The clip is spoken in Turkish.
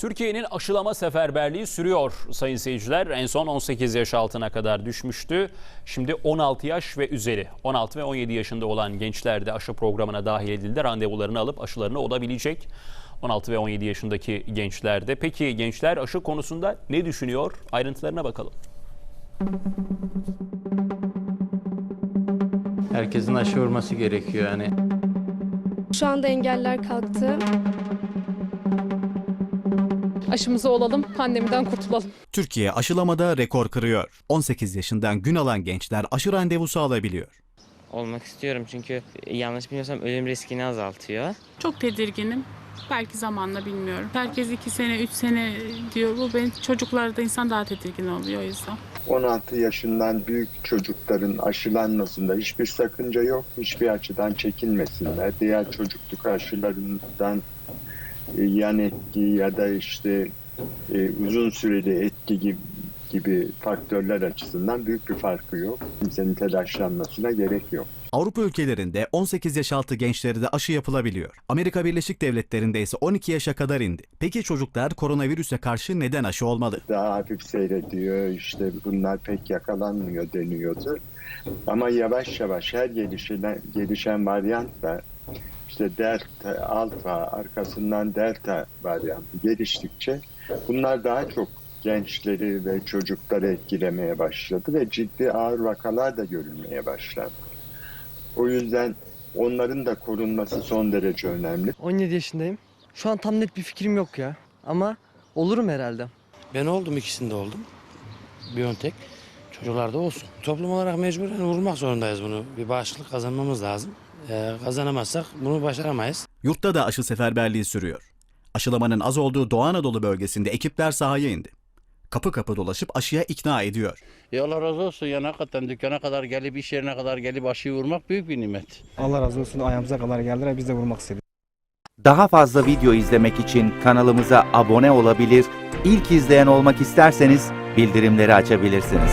Türkiye'nin aşılama seferberliği sürüyor sayın seyirciler. En son 18 yaş altına kadar düşmüştü. Şimdi 16 yaş ve üzeri 16 ve 17 yaşında olan gençler de aşı programına dahil edildi. Randevularını alıp aşılarını olabilecek. 16 ve 17 yaşındaki gençler de. Peki gençler aşı konusunda ne düşünüyor? Ayrıntılarına bakalım. Herkesin aşı vurması gerekiyor yani. Şu anda engeller kalktı. Aşımızı olalım, pandemiden kurtulalım. Türkiye aşılamada rekor kırıyor. 18 yaşından gün alan gençler aşı randevusu alabiliyor. olmak istiyorum çünkü yanlış bilmiyorsam ölüm riskini azaltıyor. Çok tedirginim. Belki zamanla bilmiyorum. Herkes iki sene, üç sene diyor. Bu benim çocuklarda insan daha tedirgin oluyor o yüzden. 16 yaşından büyük çocukların aşılanmasında hiçbir sakınca yok. Hiçbir açıdan çekinmesinler. Diğer çocukluk aşılarından yan etki ya da işte e, uzun süreli etki gibi, gibi faktörler açısından büyük bir farkı yok. Kimsenin telaşlanmasına gerek yok. Avrupa ülkelerinde 18 yaş altı gençlere de aşı yapılabiliyor. Amerika Birleşik Devletleri'nde ise 12 yaşa kadar indi. Peki çocuklar koronavirüse karşı neden aşı olmalı? Daha hafif seyrediyor işte bunlar pek yakalanmıyor deniyordu. Ama yavaş yavaş her gelişen, gelişen varyant da işte delta, alfa, arkasından delta varyantı geliştikçe bunlar daha çok gençleri ve çocukları etkilemeye başladı ve ciddi ağır vakalar da görülmeye başladı. O yüzden onların da korunması son derece önemli. 17 yaşındayım. Şu an tam net bir fikrim yok ya. Ama olurum herhalde. Ben oldum ikisinde oldum. Biontech. Çocuklarda olsun. Toplum olarak mecburen vurmak zorundayız bunu. Bir bağışıklık kazanmamız lazım. Ee, kazanamazsak bunu başaramayız. Yurtta da aşı seferberliği sürüyor. Aşılamanın az olduğu Doğu Anadolu bölgesinde ekipler sahaya indi. Kapı kapı dolaşıp aşıya ikna ediyor. Ya Allah razı olsun yani hakikaten dükkana kadar gelip iş yerine kadar gelip aşıyı vurmak büyük bir nimet. Allah razı olsun ayağımıza kadar geldiler biz de vurmak istedik. Daha fazla video izlemek için kanalımıza abone olabilir, ilk izleyen olmak isterseniz bildirimleri açabilirsiniz.